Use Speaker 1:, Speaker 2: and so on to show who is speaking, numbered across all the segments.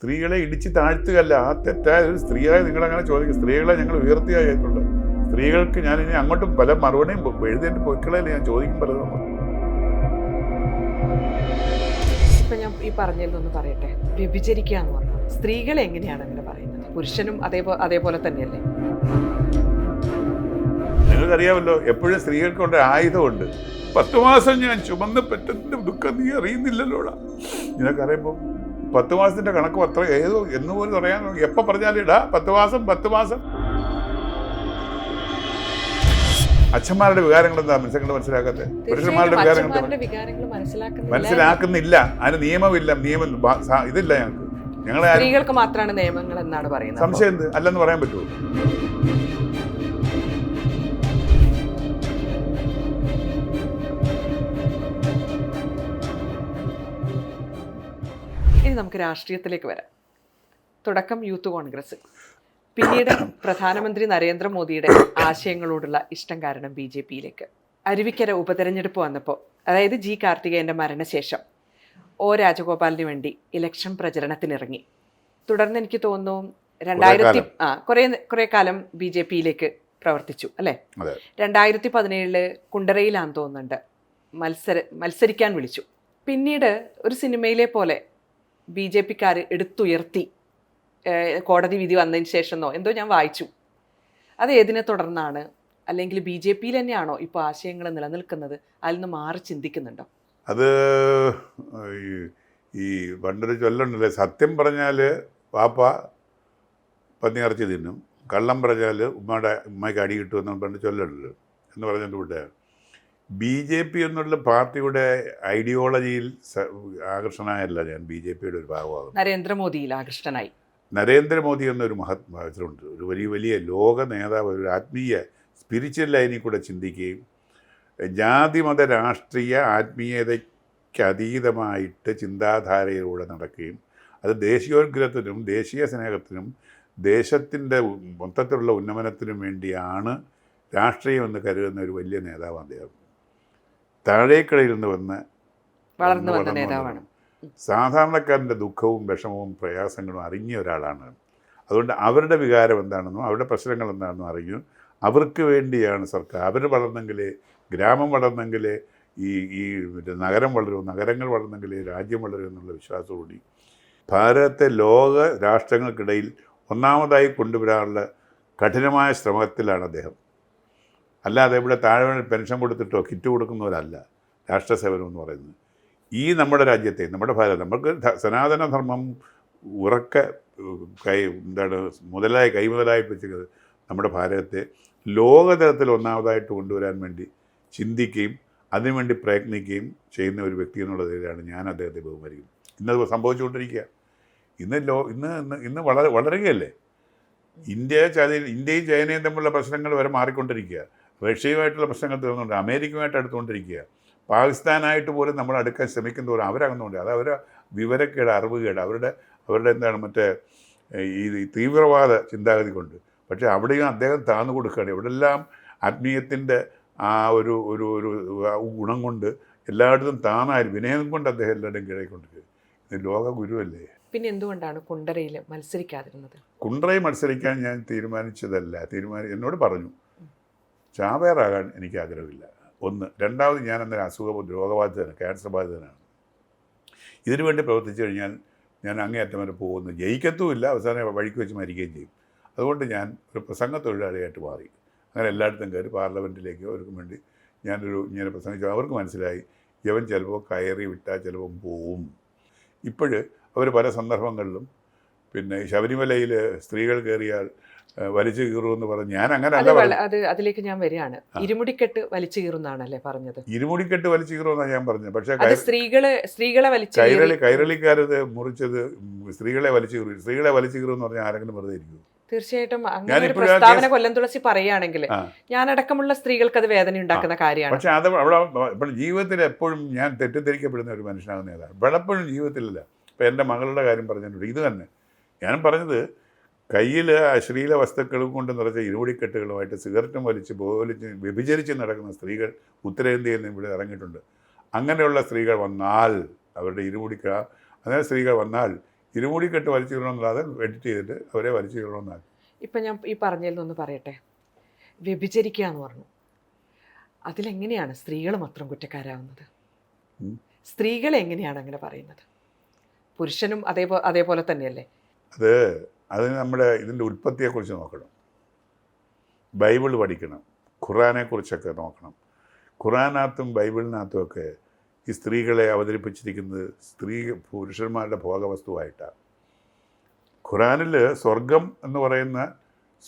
Speaker 1: സ്ത്രീകളെ ഇടിച്ച് താഴ്ത്തുകയല്ല. ആ തെറ്റായ ഒരു സ്ത്രീയായ നിങ്ങളങ്ങനെ ചോദിക്കും. സ്ത്രീകളെ ഞങ്ങൾ ഉയർത്തിയായിട്ടുണ്ട്? സ്ത്രീകൾക്ക് ഞാൻ ഇനി അങ്ങോട്ടും പല മറുപടിയും എഴുതേണ്ട പൊയ്ക്കളല്ലേ ഞാൻ ചോദിക്കും പലതും
Speaker 2: ഇപ്പൊ ഞാൻ ഈ പറഞ്ഞതിലൊന്ന് പറയട്ടെ. വ്യഭിചരിക്കുക എന്ന് പറഞ്ഞു സ്ത്രീകളെ എങ്ങനെയാണ് അങ്ങനെ പറയുന്നത്? പുരുഷനും അതേപോലെ അതേപോലെ തന്നെയല്ലേ?
Speaker 1: നിങ്ങൾക്കറിയാമല്ലോ എപ്പോഴും സ്ത്രീകൾക്കുണ്ട് ആയുധമുണ്ട്. പത്ത് മാസം ഞാൻ ചുമന്ന് പറ്റുന്ന ദുഃഖം നീ അറിയുന്നില്ലല്ലോടാ. നിനക്കറിയുമ്പോൾ പത്ത് മാസത്തിന്റെ കണക്ക് അത്ര ഏതോ എന്ന് പോലും പറയാൻ എപ്പോൾ പറഞ്ഞാലും ഇടാ. പത്ത് മാസം പത്ത് മാസം. അച്ഛന്മാരുടെ വികാരങ്ങൾ എന്താ? മനസ്സിലാക്കുന്നത് മനസ്സിലാക്കാത്ത? പുരുഷന്മാരുടെ വികാരങ്ങൾ
Speaker 2: മനസ്സിലാക്കുന്നില്ല.
Speaker 1: അതിന് നിയമമില്ല. നിയമം ഇതില്ല ഞങ്ങൾക്ക്. ഞങ്ങളെ
Speaker 2: സ്ത്രീകൾക്ക് മാത്രമാണ് നിയമങ്ങൾ എന്നാണ് പറയുന്നത്.
Speaker 1: സംശയം എന്ത്? അല്ലെന്ന് പറയാൻ പറ്റുമോ?
Speaker 2: നമുക്ക് രാഷ്ട്രീയത്തിലേക്ക് വരാം. തുടക്കം യൂത്ത് കോൺഗ്രസ്. പിന്നീട് പ്രധാനമന്ത്രി നരേന്ദ്രമോദിയുടെ ആശയങ്ങളോടുള്ള ഇഷ്ടം കാരണം ബി ജെ പിയിലേക്ക്. അരുവിക്കര ഉപതെരഞ്ഞെടുപ്പ് വന്നപ്പോൾ അതായത് ജി കാർത്തികേയന്റെ മരണശേഷം ഒ രാജഗോപാലിന് വേണ്ടി ഇലക്ഷൻ പ്രചരണത്തിനിറങ്ങി. തുടർന്ന് എനിക്ക് തോന്നുന്നു രണ്ടായിരത്തി ആ കുറേ കുറേ കാലം ബി ജെ പിയിലേക്ക് പ്രവർത്തിച്ചു അല്ലേ? രണ്ടായിരത്തി പതിനേഴിൽ കുണ്ടറയിലാന്ന് തോന്നുന്നുണ്ട്. മത്സര മത്സരിക്കാൻ വിളിച്ചു. പിന്നീട് ഒരു സിനിമയിലെ പോലെ ബി ജെ പിക്കാർ എടുത്തുയർത്തി കോടതി വിധി വന്നതിന് ശേഷമെന്നോ എന്തോ ഞാൻ വായിച്ചു. അത് ഏതിനെ തുടർന്നാണ്? അല്ലെങ്കിൽ ബി ജെ പിയിൽ തന്നെയാണോ ഇപ്പോൾ ആശയങ്ങൾ നിലനിൽക്കുന്നത്? അതിൽ നിന്ന് മാറി ചിന്തിക്കുന്നുണ്ടോ?
Speaker 1: അത് ഈ പണ്ടൊരു ചൊല്ലുണ്ടല്ലേ സത്യം പറഞ്ഞാൽ പാപ്പ പന്നിയിറച്ചി തിന്നും കള്ളം പറഞ്ഞാൽ ഉമ്മയുടെ ഉമ്മയ്ക്ക് അടി കിട്ടുമെന്ന് പണ്ട് ചൊല്ലുണ്ടല്ലോ എന്ന് പറഞ്ഞിട്ട് കൂടെ ബി ജെ പി എന്നുള്ള പാർട്ടിയുടെ ഐഡിയോളജിയിൽ ആകർഷണായല്ല ആകർഷണമായല്ല ഞാൻ. ബി ജെ പിയുടെ ഒരു ഭാഗമാകും.
Speaker 2: നരേന്ദ്രമോദിയിൽ ആകർഷ്ടനായി
Speaker 1: നരേന്ദ്രമോദി എന്നൊരു മഹത് മഹത്തിലുണ്ട് ഒരു വലിയ വലിയ ലോക നേതാവ് ഒരു ആത്മീയ സ്പിരിച്വൽ ലൈനിൽ കൂടെ ചിന്തിക്കുകയും ജാതിമത രാഷ്ട്രീയ ആത്മീയതയ്ക്ക് അതീതമായിട്ട് ചിന്താധാരയിലൂടെ നടക്കുകയും അത് ദേശീയോഗ്രഹത്തിനും ദേശീയ സ്നേഹത്തിനും ദേശത്തിന്റെ മൊത്തത്തിലുള്ള ഉന്നമനത്തിനും വേണ്ടിയാണ് രാഷ്ട്രീയം എന്ന് കരുതുന്ന ഒരു വലിയ നേതാവ് അദ്ദേഹം. താഴേക്കടയിൽ നിന്ന് വന്ന്
Speaker 2: വളർന്നു വന്ന നേതാവാണ്.
Speaker 1: സാധാരണക്കാരന്റെ ദുഃഖവും വിഷമവും പ്രയാസങ്ങളും അറിഞ്ഞ ഒരാളാണ്. അതുകൊണ്ട് അവരുടെ വികാരം എന്താണെന്നും അവരുടെ പ്രശ്നങ്ങൾ എന്താണെന്നും അറിഞ്ഞു അവർക്ക് വേണ്ടിയാണ് സർക്കാർ. അവർ വളർന്നെങ്കിൽ ഗ്രാമം വളർന്നെങ്കിൽ ഈ ഈ നഗരം വളരും നഗരങ്ങൾ വളർന്നെങ്കിൽ രാജ്യം വളരും എന്നുള്ള വിശ്വാസത്തോടുകൂടി ഭാരതത്തെ ലോക രാഷ്ട്രങ്ങൾക്കിടയിൽ ഒന്നാമതായി കൊണ്ടുവരാനുള്ള കഠിനമായ ശ്രമത്തിലാണ് അദ്ദേഹം. അല്ലാതെ ഇവിടെ താഴെ പെൻഷൻ കൊടുത്തിട്ടോ കിറ്റ് കൊടുക്കുന്നവരല്ല. രാഷ്ട്രസേവനം എന്ന് പറയുന്നത്. ഈ നമ്മുടെ രാജ്യത്തെ നമ്മുടെ ഭാരതം നമുക്ക് ധ- സനാതനധർമ്മം ഉറക്ക കൈ എന്താണ് മുതലായി കൈമുതലായി വെച്ചത് നമ്മുടെ ഭാരതത്തെ ലോകതലത്തിൽ ഒന്നാമതായിട്ട് കൊണ്ടുവരാൻ വേണ്ടി ചിന്തിക്കുകയും അതിനുവേണ്ടി പ്രയത്നിക്കുകയും ചെയ്യുന്ന ഒരു വ്യക്തി എന്നുള്ള നിലയിലാണ് ഞാൻ അദ്ദേഹത്തെ ബഹുമാനിക്കുന്നത്. ഇന്നത് സംഭവിച്ചുകൊണ്ടിരിക്കുക. ഇന്ന് ലോ ഇന്ന് ഇന്ന് ഇന്ന് വളരെ വളരുകയല്ലേ? ഇന്ത്യ ചൈന ഇന്ത്യയും ചൈനയും തമ്മിലുള്ള പ്രശ്നങ്ങൾ വരെ മാറിക്കൊണ്ടിരിക്കുക. റഷ്യയുമായിട്ടുള്ള പ്രശ്നങ്ങൾ തീർന്നുകൊണ്ട് അമേരിക്കയുമായിട്ട് അടുത്തുകൊണ്ടിരിക്കുക. പാകിസ്ഥാനായിട്ട് പോലും നമ്മൾ അടുക്കാൻ ശ്രമിക്കുന്നവർ അവരകുന്നുണ്ട്. അത് അവരെ വിവരക്കേട് അറിവുകേട് അവരുടെ അവരുടെ എന്താണ് മറ്റേ ഈ തീവ്രവാദ ചിന്താഗതി കൊണ്ട്. പക്ഷേ അവിടെയും അദ്ദേഹം താന്നു കൊടുക്കുകയാണ്. ഇവിടെല്ലാം ആത്മീയത്തിന്റെ ആ ഒരു ഒരു ഒരു ഗുണം കൊണ്ട് എല്ലായിടത്തും താനായി വിനയം കൊണ്ട് അദ്ദേഹം എല്ലാവരുടെയും കിഴക്കൊണ്ടിരിക്കുക ഇത് ലോക ഗുരുവല്ലേ?
Speaker 2: പിന്നെ എന്തുകൊണ്ടാണ് കുണ്ടറയിൽ മത്സരിക്കാതിരുന്നത്?
Speaker 1: കുണ്ടറയിൽ മത്സരിക്കാൻ ഞാൻ തീരുമാനിച്ചതല്ല. തീരുമാനി എന്നോട് പറഞ്ഞു. ചാവേറാകാൻ എനിക്ക് ആഗ്രഹമില്ല ഒന്ന്. രണ്ടാമത് ഞാൻ അന്നേരം അസുഖം രോഗബാധിതനാണ് ക്യാൻസർ ബാധിതനാണ്. ഇതിനു വേണ്ടി പ്രവർത്തിച്ചു കഴിഞ്ഞാൽ ഞാൻ അങ്ങേയറ്റം വരെ പോകുന്നു. ജയിക്കത്തുമില്ല. അവസാനം വഴിക്ക് വെച്ച് മരിക്കുകയും ചെയ്യും. അതുകൊണ്ട് ഞാൻ ഒരു പ്രസംഗ തൊഴിലാളിയായിട്ട് മാറി. അങ്ങനെ എല്ലായിടത്തും കയറി പാർലമെന്റിലേക്ക് അവർക്കും വേണ്ടി ഞാനൊരു ഇങ്ങനെ പ്രസംഗിച്ചു. അവർക്ക് മനസ്സിലായി ഇവൻ ചിലപ്പോൾ കയറി വിട്ടാൽ ചിലപ്പോൾ പോവും. ഇപ്പോഴ് അവർ പല സന്ദർഭങ്ങളിലും പിന്നെ ശബരിമലയിൽ സ്ത്രീകൾ കയറിയാൽ വലിച്ചു കീറുമെന്ന് പറഞ്ഞു ഞാൻ അങ്ങനെ
Speaker 2: അത് അതിലേക്ക് ഞാൻ വരികയാണ്. ഇരുമുടിക്കെട്ട് വലിച്ചു കീറുന്നാണല്ലേ പറഞ്ഞത്.
Speaker 1: ഇരുമുടിക്കെട്ട് വലിച്ചു കീറുമെന്നാണ് ഞാൻ പറഞ്ഞത്. പക്ഷേ
Speaker 2: സ്ത്രീകളെ സ്ത്രീകളെ വലിച്ചു
Speaker 1: കൈരളി കൈരളിക്കാരത് മുറിച്ചത് സ്ത്രീകളെ വലിച്ചു കീറി സ്ത്രീകളെ വലിച്ചു കീറുമെന്ന് പറഞ്ഞാൽ ആരെങ്കിലും വെറുതെ ഇരിക്കും
Speaker 2: തീർച്ചയായിട്ടും അങ്ങനെ ഒരു പ്രസ്താവന കൊല്ലം തുളസി പറയുകയാണെങ്കിൽ
Speaker 1: ഞാൻ
Speaker 2: ഞാനടക്കമുള്ള സ്ത്രീകൾക്ക് അത് വേദന ഉണ്ടാക്കുന്ന കാര്യമാണ്.
Speaker 1: പക്ഷെ അത് അവിടെ ജീവിതത്തിൽ എപ്പോഴും ഞാൻ തെറ്റിദ്ധരിക്കപ്പെടുന്ന ഒരു മനുഷ്യനാകുന്ന ഏതാണ് പലപ്പോഴും ജീവിതത്തിലല്ല. ഇപ്പം എന്റെ മകളുടെ കാര്യം പറഞ്ഞിട്ടുണ്ട് ഇത് തന്നെ. ഞാൻ പറഞ്ഞത് കയ്യിൽ അശ്ലീല വസ്തുക്കളും കൊണ്ട് നിറച്ച ഇരുമുടിക്കെട്ടുകളുമായിട്ട് സിഗരറ്റും വലിച്ച് ബോലിച്ച് വ്യഭിചരിച്ച് നടക്കുന്ന സ്ത്രീകൾ ഉത്തരേന്ത്യയിൽ നിന്ന് ഇവിടെ ഇറങ്ങിയിട്ടുണ്ട്. അങ്ങനെയുള്ള സ്ത്രീകൾ വന്നാൽ അവരുടെ ഇരുമുടിക്ക അങ്ങനെ സ്ത്രീകൾ വന്നാൽ ഇരുമുടിക്കെട്ട് വലിച്ചു കീറണമെന്നല്ലാതെ എഡിറ്റ് ചെയ്തിട്ട് അവരെ വലിച്ചു കീറണമെന്നാണ്
Speaker 2: ഇപ്പം ഞാൻ ഈ പറഞ്ഞതിൽ നിന്ന് പറയട്ടെ. വ്യഭിചരിക്കുക എന്ന് പറഞ്ഞു. അതിലെങ്ങനെയാണ് സ്ത്രീകൾ മാത്രം കുറ്റക്കാരാവുന്നത്. സ്ത്രീകളെ എങ്ങനെയാണ് അങ്ങനെ പറയുന്നത്? പുരുഷനും അതേപോലെ അതേപോലെ തന്നെയല്ലേ?
Speaker 1: അത് അതിന് നമ്മുടെ ഇതിന്റെ ഉൽപ്പത്തിയെക്കുറിച്ച് നോക്കണം. ബൈബിൾ പഠിക്കണം. ഖുറാനെക്കുറിച്ചൊക്കെ നോക്കണം. ഖുറാനകത്തും ബൈബിളിനകത്തും ഒക്കെ ഈ സ്ത്രീകളെ അവതരിപ്പിച്ചിരിക്കുന്നത് സ്ത്രീ പുരുഷന്മാരുടെ ഭോഗവസ്തുവായിട്ടാണ്. ഖുറാനിൽ സ്വർഗം എന്ന് പറയുന്ന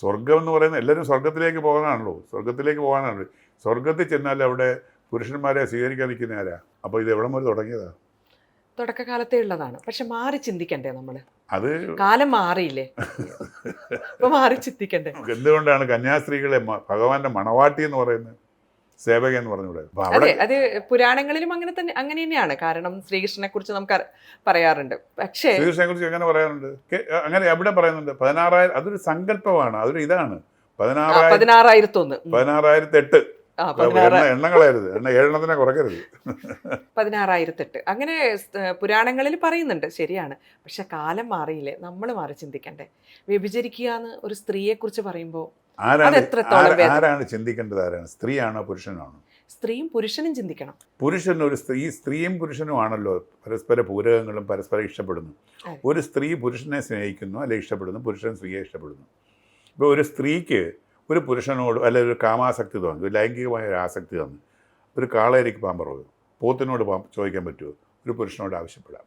Speaker 1: സ്വർഗം എന്ന് പറയുന്ന എല്ലാവരും സ്വർഗത്തിലേക്ക് പോകാനാണല്ലോ. സ്വർഗത്തിലേക്ക് പോകാനാണല്ലോ സ്വർഗത്തിൽ ചെന്നാൽ അവിടെ പുരുഷന്മാരെ സ്വീകരിക്കാൻ നിൽക്കുന്ന ആരാ? അപ്പോൾ ഇത് എവിടെ മുതൽ തുടങ്ങിയതാണ്
Speaker 2: തുടക്കകാലത്തേ ഉള്ളതാണ്. പക്ഷെ മാറി ചിന്തിക്കണ്ടേ നമ്മൾ
Speaker 1: അത്
Speaker 2: കാലം മാറിയില്ലേ? മാറി ചിന്തിക്കണ്ടേ?
Speaker 1: എന്തുകൊണ്ടാണ് കന്യാസ്ത്രീകളെ ഭഗവാന്റെ മണവാട്ടി എന്ന് പറയുന്നത്? സേവക എന്ന് പറഞ്ഞു
Speaker 2: അതെ അത് പുരാണങ്ങളിലും അങ്ങനെ തന്നെ അങ്ങനെ തന്നെയാണ്. കാരണം ശ്രീകൃഷ്ണനെ കുറിച്ച് നമുക്ക് പറയാറുണ്ട്. പക്ഷേ
Speaker 1: ശ്രീകൃഷ്ണനെ കുറിച്ച് എങ്ങനെ പറയാറുണ്ട്? അങ്ങനെ എവിടെ പറയുന്നുണ്ട്. പതിനാറായിരം അതൊരു സങ്കല്പമാണ് അതൊരു ഇതാണ്.
Speaker 2: പതിനാറായിരത്തൊന്ന്.
Speaker 1: പതിനാറായിരത്തി എട്ട് എണ്ണ എണ്ണം കളയരുത് എണ്ണ ഏഴെണ്ണത്തിനെ കുറയ്ക്കരുത്.
Speaker 2: പതിനാറായിരത്തെട്ട്. അങ്ങനെ പുരാണങ്ങളിൽ പറയുന്നുണ്ട്. ശരിയാണ്. പക്ഷെ കാലം മാറിയില്ലേ? നമ്മൾ മാറി ചിന്തിക്കണ്ടേ? വ്യഭിചരിക്കുക എന്ന് ഒരു സ്ത്രീയെ കുറിച്ച് പറയുമ്പോൾ
Speaker 1: ആരാണ് ആരാണ് ചിന്തിക്കേണ്ടത് ആരാണ്? സ്ത്രീയാണോ പുരുഷനാണോ
Speaker 2: സ്ത്രീയും പുരുഷനും ചിന്തിക്കണം.
Speaker 1: പുരുഷൻ ഒരു സ്ത്രീ സ്ത്രീയും പുരുഷനും ആണല്ലോ പരസ്പര പൂരകങ്ങളും പരസ്പരം ഇഷ്ടപ്പെടുന്നു. ഒരു സ്ത്രീ പുരുഷനെ സ്നേഹിക്കുന്നു അല്ലെ ഇഷ്ടപ്പെടുന്നു പുരുഷൻ സ്ത്രീയെ ഇഷ്ടപ്പെടുന്നു. ഇപ്പോൾ ഒരു സ്ത്രീക്ക് ഒരു പുരുഷനോട് അല്ലെ ഒരു കാമാസക്തി തോന്നി ഒരു ലൈംഗികമായ ഒരു ആസക്തി തോന്നി ഒരു കാളേരിക്ക് പാമ്പ് പറയും പോത്തിനോട് ചോദിക്കാൻ പറ്റുമോ? ഒരു പുരുഷനോട് ആവശ്യപ്പെടാം.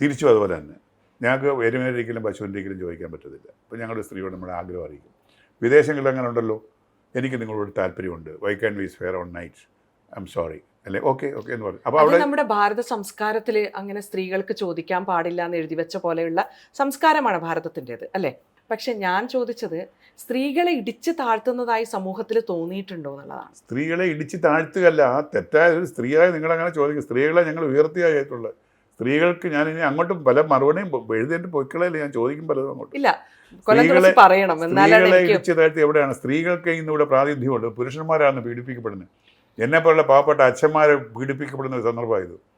Speaker 1: തിരിച്ചും അതുപോലെ തന്നെ. ഞങ്ങൾക്ക് എരുമേരിക്കലും പശുവിന്റെങ്കിലും ചോദിക്കാൻ പറ്റത്തില്ല. അപ്പോൾ ഞങ്ങളുടെ സ്ത്രീയോട് നമ്മുടെ ആഗ്രഹം അറിയിക്കും. വിദേശങ്ങളിൽ അങ്ങനെ ഉണ്ടല്ലോ. എനിക്ക് നിങ്ങളോട് താല്പര്യമുണ്ട്. Why can we's fair on night I'm sorry അല്ലേ? ഓക്കെ ഓക്കെ എന്ന് പറഞ്ഞു അപ്പോൾ അവിടെ
Speaker 2: നമ്മുടെ ഭാരത സംസ്കാരത്തിൽ അങ്ങനെ സ്ത്രീകൾക്ക് ചോദിക്കാൻ പാടില്ല എന്ന് എഴുതി വെച്ച പോലെയുള്ള സംസ്കാരമാണ് ഭാരതത്തിന്റെത് അല്ലേ? പക്ഷെ ഞാൻ ചോദിച്ചത് സ്ത്രീകളെ ഇടിച്ച് താഴ്ത്തുന്നതായി സമൂഹത്തിൽ തോന്നിയിട്ടുണ്ടോ എന്നുള്ളതാണ്.
Speaker 1: സ്ത്രീകളെ ഇടിച്ച് താഴ്ത്തുകയല്ല ആ തെറ്റായ ഒരു സ്ത്രീയായ നിങ്ങളങ്ങനെ ചോദിക്കും. സ്ത്രീകളെ ഞങ്ങൾ ഉയർത്തിയായിട്ടുള്ളത്. സ്ത്രീകൾക്ക് ഞാൻ ഇനി അങ്ങോട്ടും പല മറുപടിയും എഴുതിയിട്ട് പൊയ്ക്കളയില്ല ഞാൻ ചോദിക്കും പലതും അങ്ങോട്ട്.
Speaker 2: ഇല്ല
Speaker 1: സ്ത്രീകളെ- സ്ത്രീകളെ ഇടിച്ച് താഴ്ത്തി എവിടെയാണ്? സ്ത്രീകൾക്ക് ഇന്ന് ഇവിടെ പ്രാതിനിധ്യമുണ്ട്. പുരുഷന്മാരാണ് പീഡിപ്പിക്കപ്പെടുന്നത്. എന്നെപ്പോലുള്ള പാവപ്പെട്ട അച്ഛന്മാരെ പീഡിപ്പിക്കപ്പെടുന്ന ഒരു സന്ദർഭമായത്.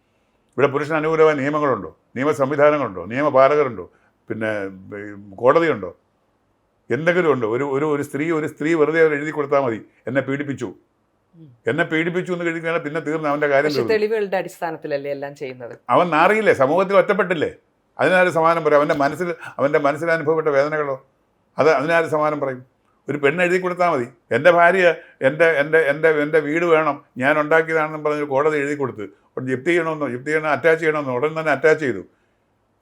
Speaker 1: ഇവിടെ പുരുഷൻ അനുകൂലമായ നിയമങ്ങളുണ്ടോ? നിയമ സംവിധാനങ്ങളുണ്ടോ നിയമപാലകരുണ്ടോ? പിന്നെ കോടതിയുണ്ടോ? എന്തെങ്കിലും ഉണ്ട്. ഒരു ഒരു ഒരു സ്ത്രീ ഒരു സ്ത്രീ വെറുതെ അവർ എഴുതി കൊടുത്താൽ മതി. എന്നെ പീഡിപ്പിച്ചു. എന്നെ പീഡിപ്പിച്ചു എന്ന് കഴിഞ്ഞാൽ പിന്നെ തീർന്ന അവന്റെ കാര്യം.
Speaker 2: തെളിവുകളുടെ അടിസ്ഥാനത്തിലല്ലേ എല്ലാം ചെയ്യുന്നത്?
Speaker 1: അവൻ നാറിയില്ലേ? സമൂഹത്തിൽ ഒറ്റപ്പെട്ടില്ലേ? അതിനാര് സമാനം പറയും? അവന്റെ മനസ്സിൽ അവന്റെ മനസ്സിൽ അനുഭവപ്പെട്ട വേദനകളോ? അത് അതിനാര് സമാനം പറയും? ഒരു പെണ്ണ് എഴുതി കൊടുത്താൽ മതി. എന്റെ ഭാര്യ എന്റെ എന്റെ എന്റെ എന്റെ വീട് വേണം. ഞാൻ ഉണ്ടാക്കിയതാണെന്ന് പറഞ്ഞ് കോടതി എഴുതി കൊടുത്ത്. ജപ്തി ചെയ്യണമെന്നോ ജപ്തി ചെയ്യണം അറ്റാച്ച് ചെയ്യണമെന്നോ ഉടൻ തന്നെ അറ്റാച്ച് ചെയ്തു.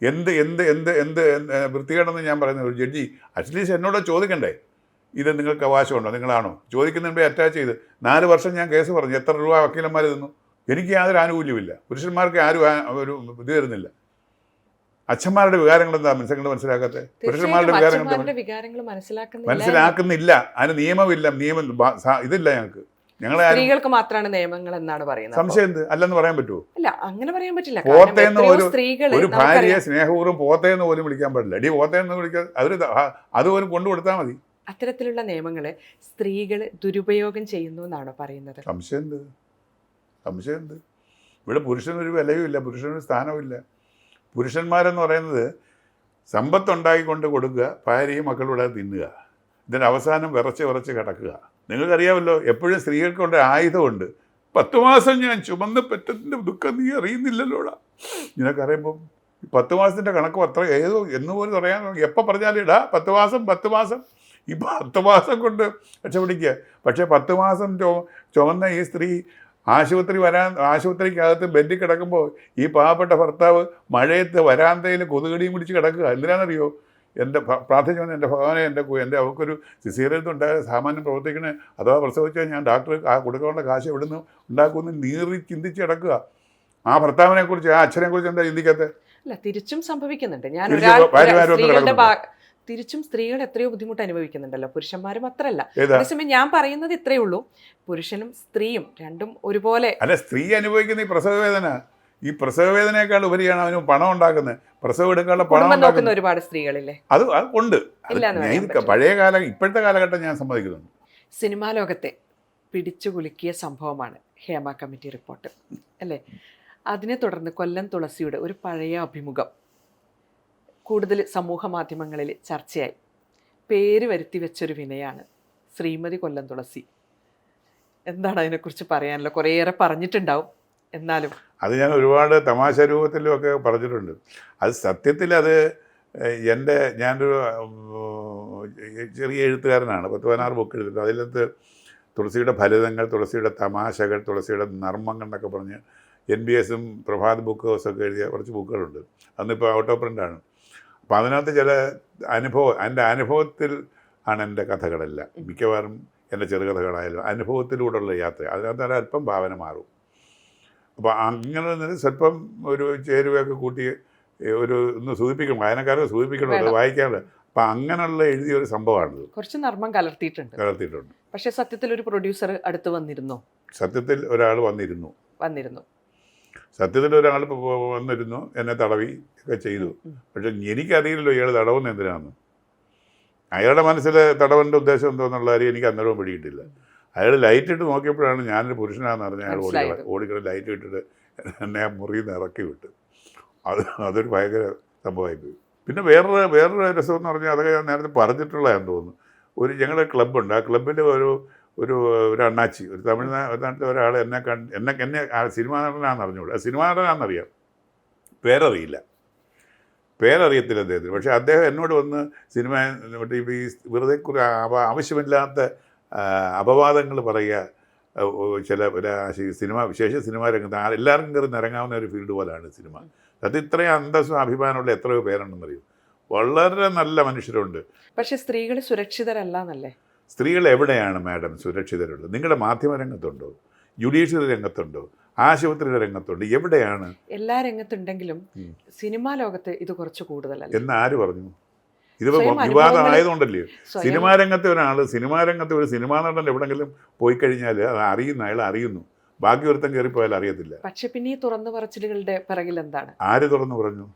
Speaker 1: എന്ത് എന്ത് എന്ത് എന്ത് വൃത്തികേടെന്ന് ഞാൻ പറയുന്നത് ഒരു ജഡ്ജി അറ്റ്ലീസ്റ്റ് എന്നോട് ചോദിക്കണ്ടേ? ഇത് നിങ്ങൾക്ക് അവകാശമുണ്ടോ? നിങ്ങളാണോ? ചോദിക്കുന്നതിന് മുമ്പേ അറ്റാച്ച് ചെയ്ത്. നാല് വർഷം ഞാൻ കേസ് പറഞ്ഞു. എത്ര രൂപ വക്കീലന്മാർ തന്നു? എനിക്ക് യാതൊരു ആനുകൂല്യമില്ല പുരുഷന്മാർക്ക് ആരും ഒരു ഇത് തരുന്നില്ല. അച്ഛന്മാരുടെ വികാരങ്ങൾ എന്താ മനസ്സിലാക്കേണ്ട മനസ്സിലാക്കാത്ത? പുരുഷന്മാരുടെ വികാരങ്ങൾ
Speaker 2: മനസ്സിലാക്കുന്നില്ല.
Speaker 1: അതിന് നിയമമില്ല. നിയമം ഇതില്ല ഞങ്ങൾക്ക്. ഞങ്ങളെ
Speaker 2: സ്ത്രീകൾക്ക് മാത്രമാണ് നിയമങ്ങൾ എന്നാണ് പറയുന്നത്.
Speaker 1: സംശയം എന്ത്? അല്ലെന്ന് പറയാൻ പറ്റുമോ
Speaker 2: അല്ല അങ്ങനെ പറയാൻ പറ്റില്ല.
Speaker 1: പോത്തേന്ന് ഒരു-
Speaker 2: സ്ത്രീകൾ
Speaker 1: ഒരു ഭാര്യയെ സ്നേഹപൂർവം പോത്തേന്ന് പോലും വിളിക്കാൻ പാടില്ല. അടി പോത്തേന്ന് വിളിക്കാൻ അവർ അതുപോലും കൊണ്ടു കൊടുത്താൽ മതി.
Speaker 2: അത്തരത്തിലുള്ള നിയമങ്ങൾ സ്ത്രീകൾ ദുരുപയോഗം ചെയ്യുന്നു എന്നാണ് പറയുന്നത്?
Speaker 1: സംശയം എന്ത്? സംശയം എന്ത്? ഇവിടെ പുരുഷനൊരു വിലയും ഇല്ല പുരുഷനൊരു സ്ഥാനവുമില്ല പുരുഷന്മാരെന്ന് പറയുന്നത് സമ്പത്തുണ്ടാക്കിക്കൊണ്ട് കൊടുക്കുക ഭാര്യയും മക്കളുടെ തിന്നുക. ഇതിന്റെ അവസാനം വിറച്ച് വിറച്ച് കിടക്കുക. നിങ്ങൾക്കറിയാമല്ലോ എപ്പോഴും സ്ത്രീകൾക്കുണ്ട് ആയുധമുണ്ട്. പത്ത് മാസം ഞാൻ ചുമന്ന് പറ്റത്തിന്റെ ദുഃഖം നീ അറിയുന്നില്ലല്ലോടാ. നിനക്കറിയുമ്പം പത്ത് മാസത്തിന്റെ കണക്ക് അത്ര ഏതോ എന്ന് പോലും പറയാൻ എപ്പോൾ പറഞ്ഞാലും ഇടാ പത്ത് മാസം പത്ത് മാസം. ഈ പത്ത് മാസം കൊണ്ട് രക്ഷപ്പെടിക്കുക പക്ഷേ പത്ത് മാസം ചുമ ചുമന്ന ഈ സ്ത്രീ ആശുപത്രി വരാൻ ആശുപത്രിക്കകത്ത് ബെഡിൽ കിടക്കുമ്പോൾ ഈ പാവപ്പെട്ട ഭർത്താവ് മഴയത്ത് വരാന്തയിൽ കൊതുകടിയും പിടിച്ച് കിടക്കുക. എന്തിനാണെന്നറിയോ? എന്റെ ഭ- പ്രാർത്ഥിച്ചു എന്റെ ഭഗവാനെ എന്റെ എന്റെ അവൾക്കൊരു സിസേറിയത്തുണ്ടായ സാമാന്യം പ്രവർത്തിക്കണേ. അഥവാ പ്രസവിച്ചാൽ ഞാൻ ഡാക്ടർ ആ കൊടുക്കാനുള്ള കാശ് എവിടെ നിന്ന് ഉണ്ടാക്കുമെന്ന് നീറി ചിന്തിച്ച് കിടക്കുക. ആ ഭർത്താവിനെ കുറിച്ച് ആ അച്ഛനെ കുറിച്ച് എന്താ ചിന്തിക്കാത്തത്
Speaker 2: അല്ല തിരിച്ചും സംഭവിക്കുന്നുണ്ട്. ഞാൻ
Speaker 1: തിരിച്ചും
Speaker 2: സ്ത്രീകൾ എത്രയോ ബുദ്ധിമുട്ട് അനുഭവിക്കുന്നുണ്ടല്ലോ. പുരുഷന്മാരും അത്രല്ല അതേസമയം ഞാൻ പറയുന്നത് ഇത്രയേ ഉള്ളൂ. പുരുഷനും സ്ത്രീയും രണ്ടും ഒരുപോലെ
Speaker 1: അല്ല സ്ത്രീ അനുഭവിക്കുന്ന ഈ പ്രസവവേദന ഈ പ്രസവ വേദനയേക്കാൾ ഉപരിയാണ് അവന് പണം ഉണ്ടാക്കുന്നത്. പ്രസവം എടുക്കാനുള്ള പണം
Speaker 2: നോക്കുന്ന ഒരുപാട് സ്ത്രീകളില്ലേ?
Speaker 1: അത് ഉണ്ട്. പഴയ കാലം ഇപ്പോഴത്തെ കാലഘട്ടം ഞാൻ സമ്മതിക്കുന്നുണ്ട്.
Speaker 2: സിനിമാ ലോകത്തെ പിടിച്ചു കുലുക്കിയ സംഭവമാണ് ഹേമ കമ്മിറ്റി റിപ്പോർട്ട്. അല്ലേ? അതിനെ തുടർന്ന് കൊല്ലം തുളസിയുടെ ഒരു പഴയ അഭിമുഖം കൂടുതൽ സമൂഹ മാധ്യമങ്ങളിൽ ചർച്ചയായി. പേര് വരുത്തി വെച്ചൊരു വിനയാണ് ശ്രീമതി കൊല്ലം തുളസി. എന്താണ് അതിനെക്കുറിച്ച് പറയാനുള്ളത് കുറേയേറെ പറഞ്ഞിട്ടുണ്ടാവും. എന്നാലും
Speaker 1: അത് ഞാൻ ഒരുപാട് തമാശ രൂപത്തിലും ഒക്കെ പറഞ്ഞിട്ടുണ്ട്. അത് സത്യത്തിൽ അത് എന്റെ ഞാനൊരു ചെറിയ എഴുത്തുകാരനാണ്. പത്ത് പതിനാറ് ബുക്ക് എഴുതിട്ടുണ്ട് അതിലത്ത് തുളസിയുടെ ഫലിതങ്ങൾ തുളസിയുടെ തമാശകൾ തുളസിയുടെ നർമ്മങ്ങൾ എന്നൊക്കെ പറഞ്ഞ് എൻ ബി എസും പ്രഭാത് ബുക്ക് ഹൗസൊക്കെ എഴുതിയ കുറച്ച് ബുക്കുകളുണ്ട്. അന്നിപ്പോൾ ഔട്ട് ഓഫ് പ്രിന്റാണ് അപ്പോൾ അതിനകത്ത് ചില അനുഭവം എന്റെ അനുഭവത്തിൽ ആണ് എന്റെ കഥകളെല്ലാം. മിക്കവാറും എന്റെ ചെറുകഥകളായാലും അനുഭവത്തിലൂടെയുള്ള യാത്ര. അതിനകത്ത് അല്പം ഭാവന മാറും. അപ്പോൾ അങ്ങനെ നിന്ന് സ്വല്പം ഒരു ചേരുവയൊക്കെ കൂട്ടി ഒരു ഒന്ന് സൂചിപ്പിക്കണം. വായനക്കാരെ സൂചിപ്പിക്കണം അത്
Speaker 2: വേണം.
Speaker 1: വായിക്കാനുള്ളത് അപ്പം അങ്ങനെയുള്ള എഴുതിയ ഒരു സംഭവമാണിത്.
Speaker 2: കുറച്ച് നർമ്മം കലർത്തിയിട്ടുണ്ട്.
Speaker 1: കലർത്തിയിട്ടുണ്ട്.
Speaker 2: പക്ഷേ സത്യത്തിൽ ഒരു പ്രൊഡ്യൂസർ അടുത്ത് വന്നിരുന്നു?
Speaker 1: സത്യത്തിൽ ഒരാൾ വന്നിരുന്നു.
Speaker 2: വന്നിരുന്നു.
Speaker 1: സത്യത്തിൽ ഒരാൾ വന്നിരുന്നു. എന്നെ തടവി ഒക്കെ ചെയ്തു. പക്ഷെ എനിക്കറിയില്ലല്ലോ ഇയാൾ തടവുന്ന എന്തിനാണെന്ന് അയാളുടെ മനസ്സിൽ തടവന്റെ ഉദ്ദേശം എന്തോന്നുള്ള കാര്യം എനിക്ക് അന്നേരവും പിടിയിട്ടില്ല. അയാൾ ലൈറ്റ് ഇട്ട് നോക്കിയപ്പോഴാണ് ഞാനൊരു പുരുഷനാണെന്ന് അറിഞ്ഞ അയാൾ ഓടിക്കള. ഓടിക്കള ലൈറ്റ് ഇട്ടിട്ട് എന്നെ മുറി മുറിയിൽ വിട്ടു ഇറക്കി വിട്ട്. അത് അതൊരു ഭയങ്കര സംഭവമായി പോയി പിന്നെ വേറൊരു വേറൊരു രസം എന്ന് പറഞ്ഞാൽ അതൊക്കെ ഞാൻ നേരത്തെ പറഞ്ഞിട്ടുള്ളതാണെന്ന് തോന്നുന്നു. ഒരു ഞങ്ങളുടെ ക്ലബ്ബുണ്ട് ആ ക്ലബിന്റെ ഒരു ഒരു ഒരു അണ്ണാച്ചി ഒരു തമിഴ്നാട്ടിലെ ഒരാൾ എന്നെ കണ്ട് എന്നെ എന്നെ ആ സിനിമാ നടനാണെന്ന് അറിഞ്ഞുകൂടാ? സിനിമാ നടനാണെന്നറിയാം. പേരറിയില്ല. പേരറിയത്തില്ല അദ്ദേഹത്തിന്. പക്ഷേ അദ്ദേഹം എന്നോട് വന്ന് സിനിമ മറ്റേ ഈ വെറുതെ കുറെ ആവശ്യമില്ലാത്ത അപവാദങ്ങൾ പറയുക ചില സിനിമ വിശേഷ സിനിമാ രംഗത്ത് ആ- എല്ലാവർക്കും കയറി നിറങ്ങാവുന്ന ഒരു ഫീൽഡ് പോലെയാണ് സിനിമ. അത് ഇത്രയും അന്തസ്സും അഭിമാനമുള്ള എത്രയോ പേരുണ്ടെന്നറിയും വളരെ നല്ല മനുഷ്യരുണ്ട്.
Speaker 2: പക്ഷെ സ്ത്രീകൾ സുരക്ഷിതരല്ല എന്നല്ലേ
Speaker 1: സ്ത്രീകൾ എവിടെയാണ് മാഡം സുരക്ഷിതരുള്ളത്? നിങ്ങളുടെ മാധ്യമ രംഗത്തുണ്ടോ? ജുഡീഷ്യറി രംഗത്തുണ്ടോ? ആശുപത്രിയുടെ രംഗത്തുണ്ട്? എവിടെയാണ്?
Speaker 2: എല്ലാ രംഗത്തുണ്ടെങ്കിലും. സിനിമാ ലോകത്ത് ഇത് കുറച്ച് കൂടുതലല്ല?
Speaker 1: എന്ന് ആര് പറഞ്ഞു? ഇതിപ്പോൾ വിവാദം ആയതുകൊണ്ടല്ലേ? സിനിമാ രംഗത്തെ ഒരാൾ സിനിമാ രംഗത്തെ ഒരു സിനിമാ നടൻ എവിടെങ്കിലും പോയി കഴിഞ്ഞാൽ അത് അറിയുന്ന അയാൾ അറിയുന്നു. ബാക്കി ഒരുത്തൻ കയറിപ്പോയാൽ അറിയത്തില്ല.
Speaker 2: പക്ഷെ പിന്നെ ഈ തുറന്നു പറച്ചിലുകളുടെ പിറകിൽ എന്താണ്?
Speaker 1: ആര് തുറന്നു പറഞ്ഞു?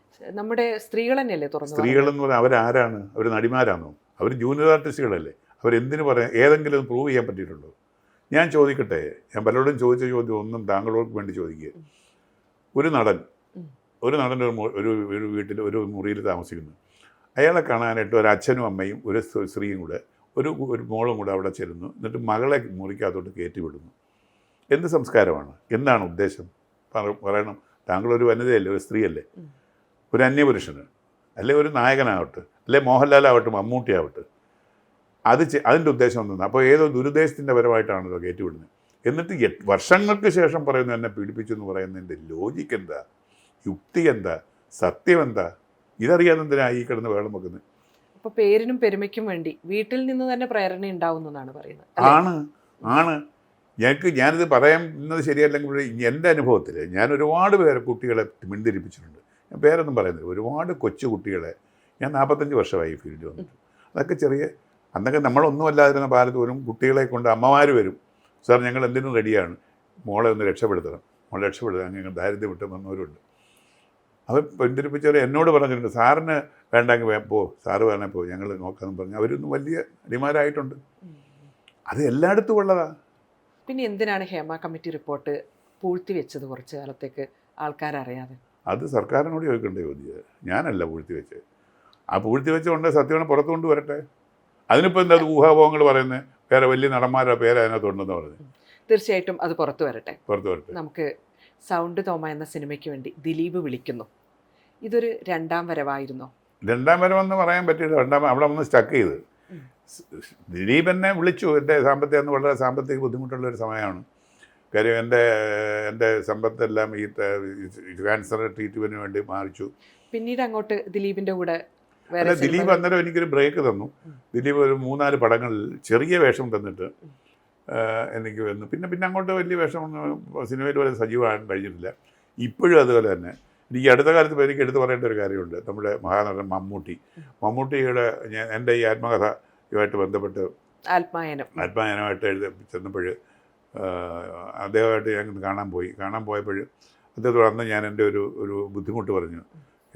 Speaker 2: നമ്മുടെ സ്ത്രീകൾ തന്നെയല്ലേ തുറന്നു
Speaker 1: സ്ത്രീകൾ എന്ന് പറഞ്ഞാൽ അവരാരാണ്? അവർ നടിമാരാണോ അവർ ജൂനിയർ ആർട്ടിസ്റ്റുകളല്ലേ? അവരെന്തിനു പറയാം? ഏതെങ്കിലും പ്രൂവ് ചെയ്യാൻ പറ്റിയിട്ടുണ്ടോ? ഞാൻ ചോദിക്കട്ടെ. ഞാൻ പലരോടും ചോദിച്ച ചോദ്യം ഒന്നും താങ്കളോട് വേണ്ടി ചോദിക്കുക. ഒരു നടൻ ഒരു നടൻ ഒരു ഒരു വീട്ടിൽ ഒരു മുറിയിൽ താമസിക്കുന്നു. അയാളെ കാണാനായിട്ട് ഒരു അച്ഛനും അമ്മയും ഒരു സ്ത്രീയും കൂടെ ഒരു ഒരു മോളും കൂടെ അവിടെ ചെല്ലുന്നു. എന്നിട്ട് മകളെ മുറിക്കകത്തോട്ട് കയറ്റി വിടുന്നു എന്ത് സംസ്കാരമാണ്? എന്താണ് ഉദ്ദേശം? പറ- പറയണം. താങ്കളൊരു വനിതയല്ലേ? ഒരു സ്ത്രീയല്ലേ. ഒരു അന്യപുരുഷന്. അല്ലെ ഒരു നായകനാവട്ടെ? അല്ലെ മോഹൻലാലാവട്ടെ മമ്മൂട്ടിയാവട്ടെ? അത് അതിന്റെ ഉദ്ദേശം ഒന്നും അപ്പോൾ ഏതോ ദുരുദ്ദേശത്തിന്റെ പരമായിട്ടാണല്ലോ കയറ്റിവിടുന്നത്. എന്നിട്ട് വർഷങ്ങൾക്ക് ശേഷം പറയുന്നു എന്നെ പീഡിപ്പിച്ചു എന്ന് പറയുന്നതിന്റെ ലോജിക്ക് എന്താ? യുക്തി എന്താ? സത്യം എന്താ? ഇതറിയാതെ എന്തിനാ ഈ കിടന്ന് വേളം വെക്കുന്നത്?
Speaker 2: അപ്പൊ പേരിനും പെരുമയ്ക്കും വേണ്ടി വീട്ടിൽ നിന്ന് തന്നെ പ്രേരണ ഉണ്ടാവുന്നു എന്നാണ് പറയുന്നത്?
Speaker 1: ആണ് ആണ്. ഞങ്ങൾക്ക് ഞാനിത് പറയുന്നത് ശരിയല്ലെങ്കിൽ എന്റെ അനുഭവത്തിൽ ഞാൻ ഒരുപാട് പേരെ കുട്ടികളെ മിണ്ടിരിപ്പിച്ചിട്ടുണ്ട്. ഞാൻ പേരൊന്നും പറയുന്നില്ല. ഒരുപാട് കൊച്ചു കുട്ടികളെ ഞാൻ നാൽപ്പത്തഞ്ച് വർഷമായി ഫീൽഡിൽ വന്നിട്ട്. അതൊക്കെ ചെറിയ അന്നൊക്കെ നമ്മളൊന്നും അല്ലാതിരുന്ന കാലത്ത് വരും കുട്ടികളെ കൊണ്ട് അമ്മമാർ വരും. സാർ ഞങ്ങൾ എന്തിനും റെഡിയാണ്. മോളെ ഒന്ന് രക്ഷപ്പെടുത്തണം. മോളെ രക്ഷപ്പെടുത്തണം അങ്ങനെ ദാരിദ്ര്യം വിട്ട് വന്നവരുണ്ട്. അവർ പിന്തിരിപ്പിച്ചവർ എന്നോട് പറഞ്ഞിട്ടുണ്ട് സാറിന് വേണ്ടെങ്കിൽ പോ സാറ് വേണേ പോ ഞങ്ങൾ നോക്കാമെന്ന് പറഞ്ഞു. അവരൊന്നും വലിയ അടിമാരായിട്ടുണ്ട്. അത് എല്ലായിടത്തും ഉള്ളതാ.
Speaker 2: പിന്നെ എന്തിനാണ് ഹേമ കമ്മിറ്റി റിപ്പോർട്ട് പൂഴ്ത്തി വെച്ചത് കുറച്ച് കാലത്തേക്ക് ആൾക്കാരറിയാതെ?
Speaker 1: അത് സർക്കാരിനോട് ചോദിക്കേണ്ട ചോദ്യം ഞാനല്ല പൂഴ്ത്തി വെച്ചത്. ആ പൂഴ്ത്തി വെച്ചുകൊണ്ട് സത്യമാണ് പുറത്തു കൊണ്ട് വരട്ടെ അതിനിപ്പോൾ എന്താ ഊഹാഭോഹങ്ങൾ ഊഹാപോഹങ്ങൾ പറയുന്നത്? വേറെ വലിയ നടന്മാരുടെ പേര് അതിനകത്തുണ്ടെന്ന് പറഞ്ഞു
Speaker 2: തീർച്ചയായിട്ടും അത് പുറത്തു വരട്ടെ.
Speaker 1: പുറത്ത് വരട്ടെ.
Speaker 2: നമുക്ക് സൗണ്ട് തോമ എന്ന സിനിമയ്ക്ക് വേണ്ടി ദിലീപ് വിളിക്കുന്നു. ഇതൊരു രണ്ടാം വരവായിരുന്നോ.
Speaker 1: രണ്ടാം വരവെന്ന് പറയാൻ പറ്റില്ല. രണ്ടാം അവിടെ വന്ന് സ്റ്റക്ക് ചെയ്ത്. ദിലീപ് എന്നെ വിളിച്ചു. എന്റെ സാമ്പത്തികം അന്ന് വളരെ സാമ്പത്തിക ബുദ്ധിമുട്ടുള്ള ഒരു സമയമാണ്. കാര്യം എന്റെ എന്റെ സമ്പത്തെല്ലാം ഈ ക്യാൻസർ ട്രീറ്റ്മെന്റിന് വേണ്ടി മാറിച്ചു.
Speaker 2: പിന്നീട് അങ്ങോട്ട് ദിലീപിന്റെ കൂടെ
Speaker 1: ദിലീപ് അന്നേരം എനിക്കൊരു ബ്രേക്ക് തന്നു. ദിലീപ് ഒരു മൂന്നാൽ പടങ്ങളിൽ ചെറിയ വേഷം തന്നിട്ട് എനിക്ക് വരുന്നു. പിന്നെ പിന്നെ അങ്ങോട്ട് വലിയ വേഷം സിനിമയിൽ വരെ സജീവമാകാൻ കഴിഞ്ഞിട്ടില്ല. ഇപ്പോഴും അതുപോലെ തന്നെ. എനിക്ക് അടുത്ത കാലത്ത് എനിക്ക് എടുത്തു പറയേണ്ട ഒരു കാര്യമുണ്ട്. നമ്മുടെ മഹാനടൻ മമ്മൂട്ടി. മമ്മൂട്ടിയുടെ ഞാൻ എന്റെ ഈ ആത്മകഥയുമായിട്ട് ബന്ധപ്പെട്ട്
Speaker 2: ആത്മായനം.
Speaker 1: ആത്മായനമായിട്ട് എഴുതി ചെന്നപ്പോൾ അദ്ദേഹമായിട്ട് ഞാൻ കാണാൻ പോയി. കാണാൻ പോയപ്പോൾ അദ്ദേഹത്തോട് അന്ന് ഞാൻ എന്റെ ഒരു ഒരു ബുദ്ധിമുട്ട് പറഞ്ഞു.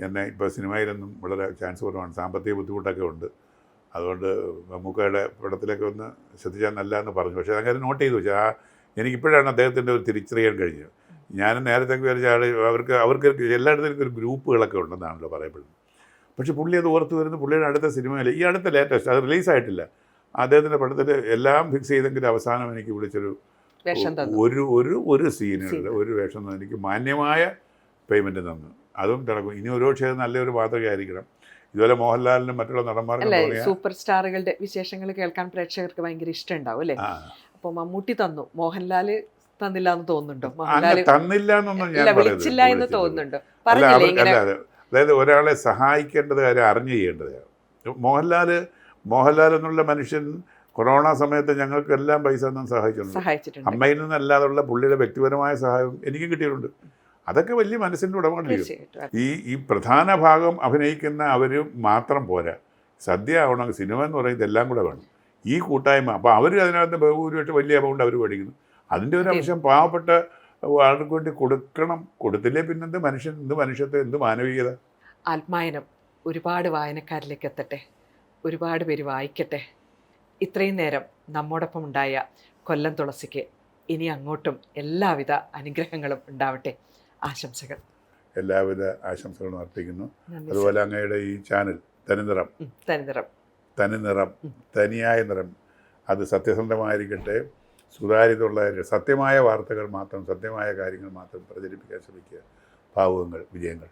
Speaker 1: എന്നെ ഇപ്പോൾ സിനിമയിലൊന്നും വളരെ ചാൻസ് കുറവാണ്. സാമ്പത്തിക ബുദ്ധിമുട്ടൊക്കെ ഉണ്ട്. അതുകൊണ്ട് മമ്മൂക്കയുടെ പടത്തിലേക്ക് ഒന്ന് ശ്രദ്ധിച്ചാൽ നല്ല എന്ന് പറഞ്ഞു. പക്ഷേ അങ്ങനെ നോട്ട് ചെയ്തു. വെച്ചാൽ ആ എനിക്കിപ്പോഴാണ് അദ്ദേഹത്തിന്റെ ഒരു തിരിച്ചറിയാൻ കഴിഞ്ഞത് ഞാൻ നേരത്തെ വിചാരിച്ച ആൾ അവർക്ക് അവർക്ക് എല്ലായിടത്തും ഒരു ഗ്രൂപ്പുകളൊക്കെ ഉണ്ടെന്നാണല്ലോ പറയപ്പെടുന്നത്. പക്ഷേ പുള്ളി അത് ഓർത്ത് വരുന്ന. പുള്ളിയുടെ അടുത്ത സിനിമയിൽ ഈ അടുത്ത ലേറ്റസ്റ്റ് അത് റിലീസായിട്ടില്ല. അദ്ദേഹത്തിന്റെ പടത്തിൽ എല്ലാം ഫിക്സ് ചെയ്തെങ്കിലും അവസാനം എനിക്ക് വിളിച്ചൊരു ഒരു ഒരു ഒരു സീനുണ്ട് ഒരു വേഷം എനിക്ക് മാന്യമായ പേയ്മെന്റ് തന്നു. അതും നടക്കും ഇനി ഒരു പക്ഷേ നല്ലൊരു മാതൃകയായിരിക്കണം ഇതുപോലെ മോഹൻലാലിനും മറ്റുള്ള നടന്മാർക്കും
Speaker 2: സൂപ്പർ സ്റ്റാറുകളുടെ വിശേഷങ്ങൾ കേൾക്കാൻ പ്രേക്ഷകർക്ക് ഭയങ്കര ഇഷ്ടമുണ്ടാവും അല്ലേ?
Speaker 1: അപ്പോൾ
Speaker 2: അപ്പൊ മമ്മൂട്ടി തന്നു. മോഹൻലാൽ തന്നില്ല എന്ന് തോന്നുന്നുണ്ടോ? മോഹൻലാൽ
Speaker 1: തന്നില്ല എന്നൊന്നും ഞാൻ
Speaker 2: വിളിച്ചില്ല എന്ന് തോന്നുന്നുണ്ടോ.
Speaker 1: അതായത് ഒരാളെ സഹായിക്കേണ്ടത് കാര്യം അറിഞ്ഞു ചെയ്യേണ്ടത് മോഹൻലാൽ മോഹൻലാൽ എന്നുള്ള മനുഷ്യൻ കൊറോണ സമയത്ത് ഞങ്ങൾക്കെല്ലാം പൈസ ഒന്നും സഹായിച്ചിട്ടുണ്ട്. അമ്മയിൽ നിന്നല്ലാതുള്ള പുള്ളിയുടെ വ്യക്തിപരമായ സഹായം എനിക്ക് കിട്ടിയിട്ടുണ്ട്. അതൊക്കെ വലിയ മനസ്സിന്റെ ഉടമകളിരിക്കും. ഈ ഈ പ്രധാന ഭാഗം അഭിനയിക്കുന്ന അവർ മാത്രം പോരാ. സദ്യ ആവണം സിനിമ എന്ന് പറയുന്നത് എല്ലാം കൂടെ വേണം. ഈ കൂട്ടായ്മ അപ്പോൾ അവർ അതിനകത്ത് ബഹുഭൂരിയായിട്ട് വലിയ എമൗണ്ട് അവർ മേടിക്കുന്നു. അതിന്റെ ഒരു അംശം പാവപ്പെട്ട ആൾക്ക് വേണ്ടി കൊടുക്കണം. കൊടുത്തില്ലേ പിന്നെന്ത് മനുഷ്യൻ എന്ത് മനുഷ്യത്വം എന്ത് മാനവികത?
Speaker 2: ആത്മായനം ഒരുപാട് വായനക്കാരിലേക്ക് എത്തട്ടെ. ഒരുപാട് പേര് വായിക്കട്ടെ. ഇത്രയും നേരം നമ്മോടൊപ്പം ഉണ്ടായ കൊല്ലം തുളസിക്ക് ഇനി അങ്ങോട്ടും എല്ലാവിധ അനുഗ്രഹങ്ങളും ഉണ്ടാവട്ടെ. ആശംസകൾ.
Speaker 1: എല്ലാവിധ ആശംസകളും അർപ്പിക്കുന്നു. അതുപോലെ അങ്ങയുടെ ഈ ചാനൽ തനിനിറം
Speaker 2: തനിനിറം
Speaker 1: തനിനിറം. തനിയായ നിറം. അത് സത്യസന്ധമായിരിക്കട്ടെ. സുതാര്യതയുള്ള സത്യമായ വാർത്തകൾ മാത്രം സത്യമായ കാര്യങ്ങൾ മാത്രം പ്രചരിപ്പിക്കാൻ ശ്രമിക്കുക. ഭാവുകങ്ങൾ വിജയങ്ങൾ.